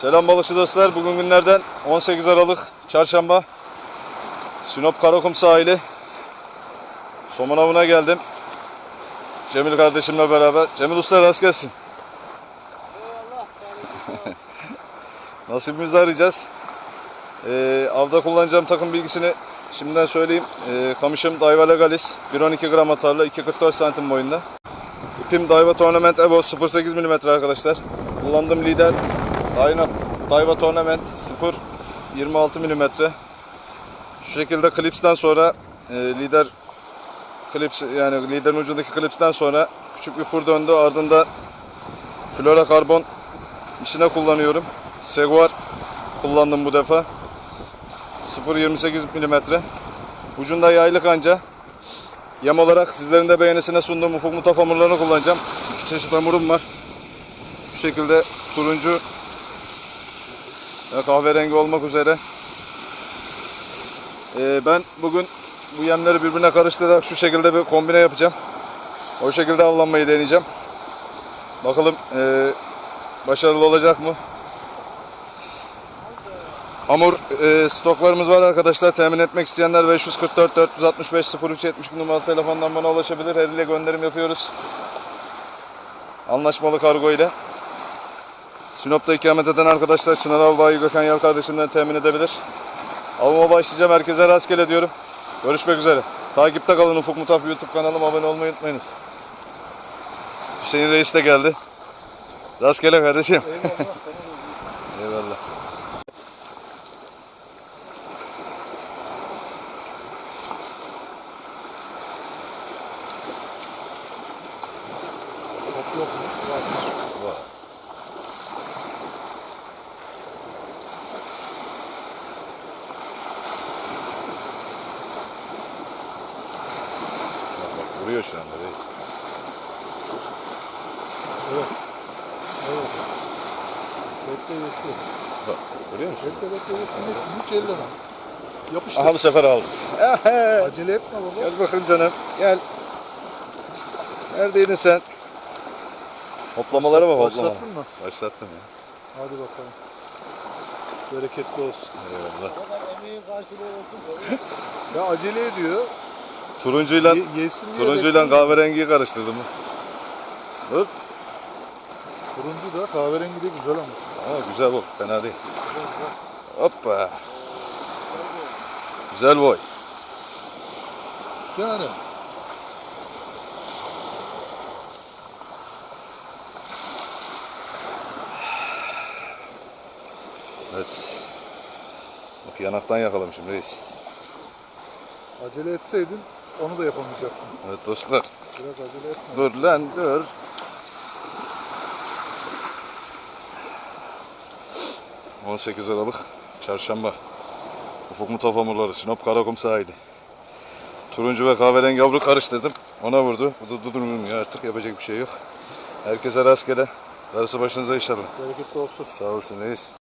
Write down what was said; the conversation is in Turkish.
Selam balıkçı dostlar. Bugün günlerden 18 Aralık Çarşamba. Sinop Karakum sahili. Somun avına geldim. Cemil kardeşimle beraber. Cemil Usta rast gelsin. Nasibimizi arayacağız. Ee, avda kullanacağım takım bilgisini şimdiden söyleyeyim. Ee, kamışım Daiwa Legalis. 1.12 gram atarlı 2.44 santim boyunda. İpim Daiwa Tournament Evo 0.8 mm arkadaşlar. Kullandığım lider Daiwa, Daiwa Tournament 0.26 mm. Şu şekilde klipsten sonra e, lider klips yani liderin ucundaki klipsten sonra küçük bir fır döndü. Ardından flora karbon işine kullanıyorum. Seguar kullandım bu defa. 0.28 mm. Ucunda yaylık anca. Yem olarak sizlerin de beğenisine sunduğum ufuk mutaf hamurlarını kullanacağım. İki çeşit hamurum var. Şu şekilde turuncu kahverengi olmak üzere. Ee, ben bugün bu yemleri birbirine karıştırarak şu şekilde bir kombine yapacağım. O şekilde avlanmayı deneyeceğim. Bakalım ee, başarılı olacak mı? Hamur e, stoklarımız var arkadaşlar. Temin etmek isteyenler 544 465 03 70 numaralı telefondan bana ulaşabilir. Her ile gönderim yapıyoruz. Anlaşmalı kargo ile. Sinop'ta ikamet eden arkadaşlar Çınar Albayı Gökhan Yal kardeşimden temin edebilir. Avıma başlayacağım. Herkese rastgele diyorum. Görüşmek üzere. Takipte kalın Ufuk Mutaf YouTube kanalıma abone olmayı unutmayınız. Hüseyin Reis de geldi. Rastgele kardeşim. Eyvallah. Top yok vuruyor şu anda reis. Evet. Evet. Bekle yesin. Bak görüyor musun? Bekle bekle yesin yesin. Hiç elleme. Yapıştır. Aha bu sefer aldım. Acele etme baba. Gel bakayım canım. Gel. Neredeydin sen? Hoplamalara bak hoplama. Başlattın mı? Başlattım ya. Hadi bakalım. Bereketli olsun. Eyvallah. Ya acele ediyor. Turuncuyla, Ye, turuncuyla bekliyor. kahverengiyi karıştırdım. Dur. Turuncu da kahverengi de güzel olmuş. Ama güzel bu. Fena değil. Hoppa. Güzel boy. Yani. Evet. Bak yanaktan yakalım şimdi reis. Acele etseydin onu da yapamayacaktın. Evet dostlar. Biraz acele etme. Dur lan dur. ...18 Aralık Çarşamba. Ufuk Mutaf hamurları Sinop Karakum sahili. Turuncu ve kahverengi yavru karıştırdım. Ona vurdu. Bu da durdurmuyor artık yapacak bir şey yok. Herkese rastgele. Darısı başınıza inşallah. Bereketli olsun. Sağ olasın reis.